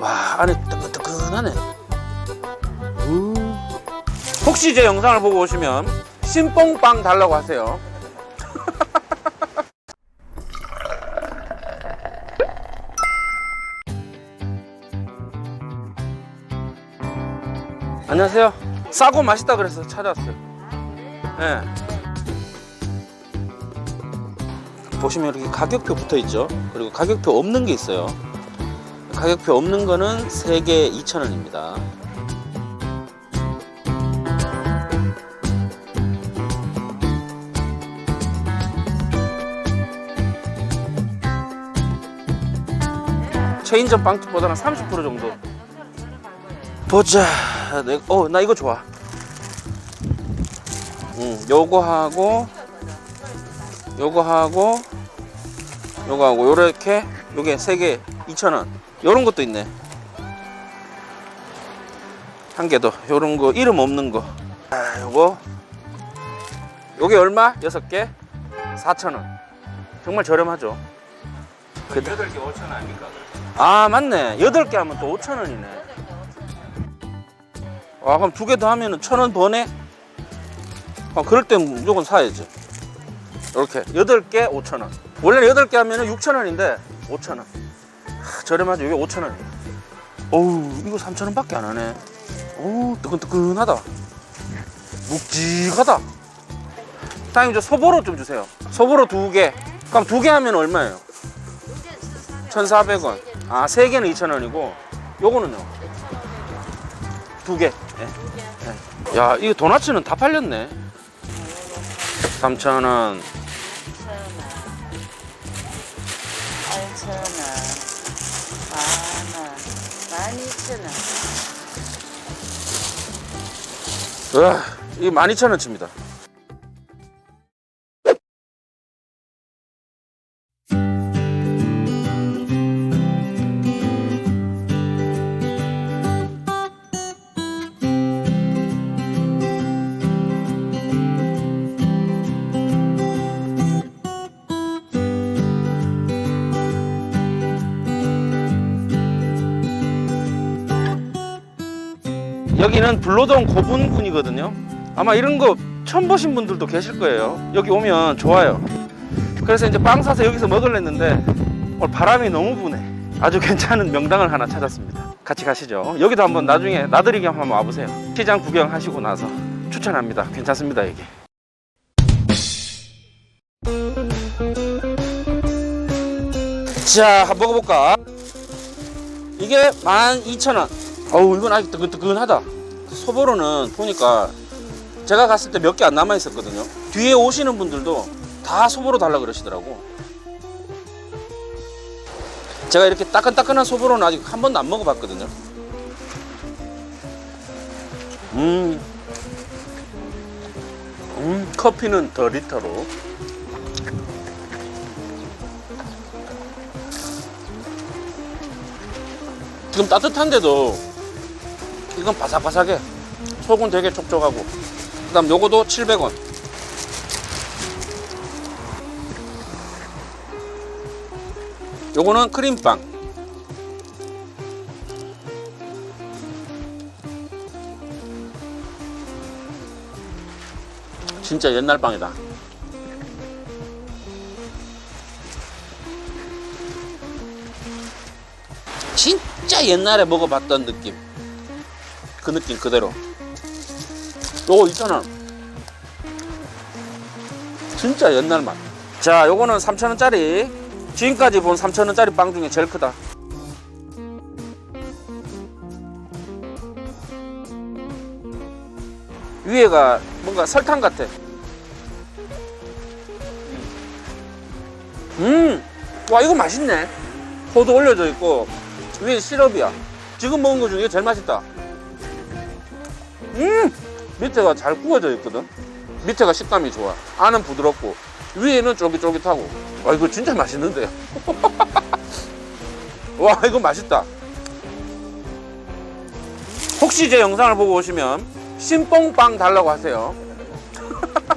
와 안에 뜨끈뜨끈하네. 우. 혹시 제 영상을 보고 오시면 신뽕빵 달라고 하세요. 안녕하세요. 싸고 맛있다 그래서 찾아왔어요. 예. 보시면 이렇게 가격표 붙어 있죠? 그리고 가격표 없는 게 있어요 가격표 없는 거는 3개 2,000원입니다. 체인점 빵집보다는 30% 정도. 보자. 내, 어, 나 이거 좋아. 음, 요거 하고, 요거 하고, 요거 하고, 요렇게, 요게 3개 2,000원. 요런 것도 있네. 한 개 더. 요런 거, 이름 없는 거. 아, 요거. 요게 얼마? 여섯 개? 4,000원. 정말 저렴하죠. 그 8개 5,000원 아닙니까? 아, 맞네. 8개 하면 또 5,000원이네. 아, 그럼 두 개 더 하면은 1,000원 버네? 아, 그럴 땐 무조건 사야지. 이렇게. 8개 5,000원. 원래 8개 하면은 6,000원인데 5,000원. 하, 저렴하죠. 이게 5,000원. 어우, 이거 3,000원 밖에 안 하네. 어우, 뜨끈뜨끈하다. 묵직하다. 사장님, 저 소보로 좀 주세요. 소보로 두 개. 그럼 두 개 하면 얼마예요? 1,400원. 아, 세 개는 2,000원이고, 요거는요? 두 개. 예. 예. 야, 이거 도나츠는 다 팔렸네. 3,000원. 8,000원, 만원, 12,000원. 으아, 이게 12,000원치입니다. 여기는 불로동 고분군이거든요. 아마 이런 거 처음 보신 분들도 계실 거예요. 여기 오면 좋아요. 그래서 이제 빵 사서 여기서 먹으려는데 오늘 바람이 너무 부네. 아주 괜찮은 명당을 하나 찾았습니다. 같이 가시죠. 여기도 한번 나중에 나들이 겸 한번 와보세요. 시장 구경하시고 나서 추천합니다. 괜찮습니다, 여기. 자, 한번 먹어볼까? 이게 12,000원. 어우, 이건 아직 뜨끈뜨끈하다. 소보로는 보니까 제가 갔을 때 몇 개 안 남아 있었거든요. 뒤에 오시는 분들도 다 소보로 달라 그러시더라고. 제가 이렇게 따끈따끈한 소보로는 아직 한 번도 안 먹어봤거든요. 음, 음, 커피는 더 리터로. 지금 따뜻한데도 이건 바삭바삭해. 속은 되게 촉촉하고. 그 다음 요거도 700원. 요거는 크림빵. 진짜 옛날 빵이다. 진짜 옛날에 먹어봤던 느낌. 그 느낌 그대로. 요거 2,000원. 진짜 옛날 맛. 자, 요거는 3,000원짜리. 지금까지 본 3,000원짜리 빵 중에 제일 크다. 위에가 뭔가 설탕 같아. 음, 와, 이거 맛있네. 호두 올려져 있고, 위에 시럽이야. 지금 먹은 거 중에 제일 맛있다. 음! 밑에가 잘 구워져 있거든. 밑에가 식감이 좋아. 안은 부드럽고 위에는 쫄깃쫄깃하고. 와 이거 진짜 맛있는데. 와 이거 맛있다. 혹시 제 영상을 보고 오시면 신뽕빵 달라고 하세요.